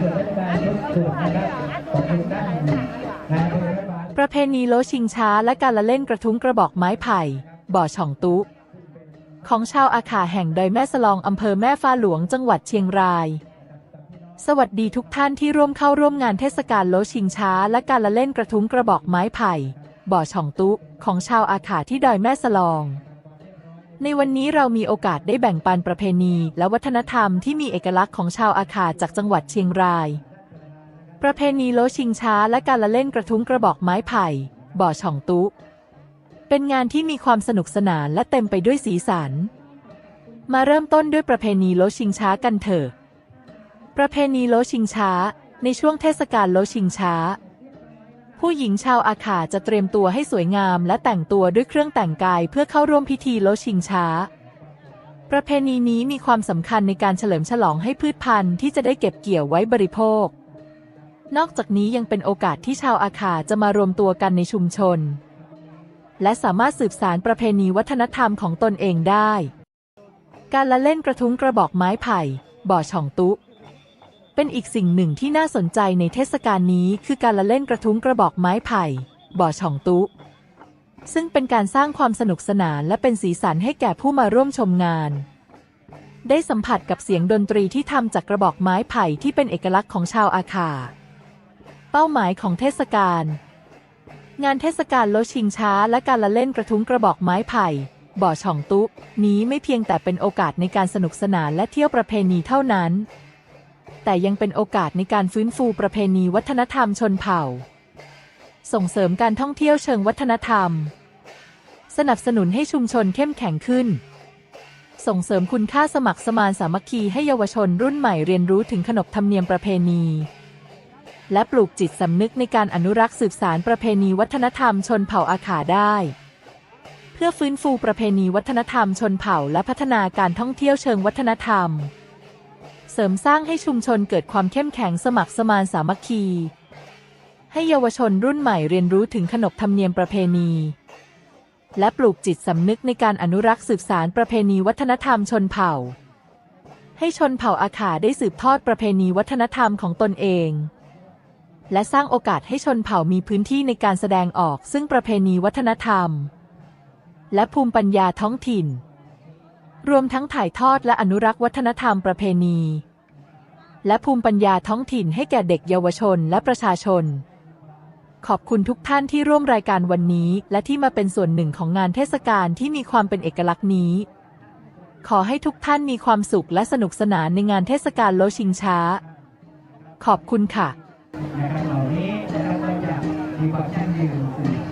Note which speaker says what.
Speaker 1: ส่วนราชการทุกส่วนนะครับขอบคุณท่านนายอำเภอรัฐบาล
Speaker 2: ประเพณีโลชิงช้าและการละเล่นกระทุ้งกระบอกไม้ไผ่บ่อช่องตุ๊ของชาวอาขาแห่งดอยแม่สลองอำเภอแม่ฟ้าหลวงจังหวัดเชียงราย สวัสดีทุกท่านที่ร่วมเข้าร่วมงานเทศกาลโลชิงช้า และการละเล่นกระทุ้งกระบอกไม้ไผ่บ่อช่องตุ๊ของชาวอาขาที่ดอยแม่สลอง ในวันนี้เรามีโอกาสได้แบ่งปันประเพณี และวัฒนธรรมที่มีเอกลักษณ์ของชาวอาขาจากจังหวัดเชียงราย ประเพณีโลชิงช้าและการละเล่นกระทุ้งกระบอกไม้ไผ่ บ่อช่องตุ เป็นงานที่มีความสนุกสนานและเต็มไปด้วยสีสัน มาเริ่มต้นด้วยประเพณีโลชิงช้ากันเถอะ ประเพณีโลชิงช้า ในช่วงเทศกาลโลชิงช้า ผู้หญิงชาวอาขาจะเตรียมตัวให้สวยงามและแต่งตัวด้วยเครื่องแต่งกายเพื่อเข้าร่วมพิธีโลชิงช้า ประเพณีนี้มีความสำคัญในการเฉลิมฉลองให้พืชพันธุ์ที่จะได้เก็บเกี่ยวไว้บริโภค นอกจากนี้ยังเป็นโอกาสที่ชาวอาขาจะมารวมตัวกันในชุมชน และสามารถสืบสารประเพณีวัฒนธรรมของตนเองได้ การละเล่นกระทุ้งกระบอกไม้ไผ่ บ่อช่องตุ๊ เป็นอีกสิ่งหนึ่งที่น่าสนใจในเทศกาลนี้คือการละเล่นกระทุ้งกระบอกไม้ไผ่ บ่อช่องตุ ซึ่งเป็นการสร้างความสนุกสนานและเป็นสีสันให้แก่ผู้มาร่วมชมงาน ได้สัมผัสกับเสียงดนตรีที่ทำจากกระบอกไม้ไผ่ที่เป็นเอกลักษณ์ของชาวอาคา เป้าหมายของเทศกาลงานเทศกาลโลชิงช้า และการละเล่นกระทุ้งกระบอกไม้ไผ่ บ่อช่องตุ นี้ไม่เพียงแต่เป็นโอกาสในการสนุกสนานและเที่ยวประเพณีเท่านั้น แต่ยังเป็นโอกาสในการฟื้นฟูประเพณีวัฒนธรรมชนเผ่า ส่งเสริมการท่องเที่ยวเชิงวัฒนธรรม สนับสนุนให้ชุมชนเข้มแข็งขึ้น ส่งเสริมคุณค่าสมัครสมานสามัคคีให้เยาวชนรุ่นใหม่เรียนรู้ถึงขนบธรรมเนียมประเพณี และปลูกจิตสำนึกในการอนุรักษ์สืบสารประเพณีวัฒนธรรมชนเผ่าอาขาได้ เพื่อฟื้นฟูประเพณีวัฒนธรรมชนเผ่าและพัฒนาการท่องเที่ยวเชิงวัฒนธรรม เสริมสร้างให้ชุมชนเกิดความเข้มแข็งสมัครสมานสามัคคี ให้เยาวชนรุ่นใหม่เรียนรู้ถึงขนบธรรมเนียมประเพณี และปลูกจิตสำนึกในการอนุรักษ์สืบสารประเพณีวัฒนธรรมชนเผ่า ให้ชนเผ่าอาขาได้สืบทอดประเพณีวัฒนธรรมของตนเอง และสร้างโอกาสให้ชนเผ่ามีพื้นที่ในการแสดงออกซึ่งประเพณีวัฒนธรรม และภูมิปัญญาท้องถิ่น รวมทั้งถ่ายทอดและอนุรักษ์วัฒนธรรมประเพณี และภูมิปัญญาท้องถิ่นให้แก่เด็กเยาวชนและประชาชน ขอบคุณทุกท่านที่ร่วมรายการวันนี้ และที่มาเป็นส่วนหนึ่งของงานเทศกาลที่มีความเป็นเอกลักษณ์นี้ ขอให้ทุกท่านมีความสุขและสนุกสนานในงานเทศกาลโลชิงช้า ขอบคุณค่ะ
Speaker 1: นะครับเหล่านี้นะครับก็จะมีความยั่งยืน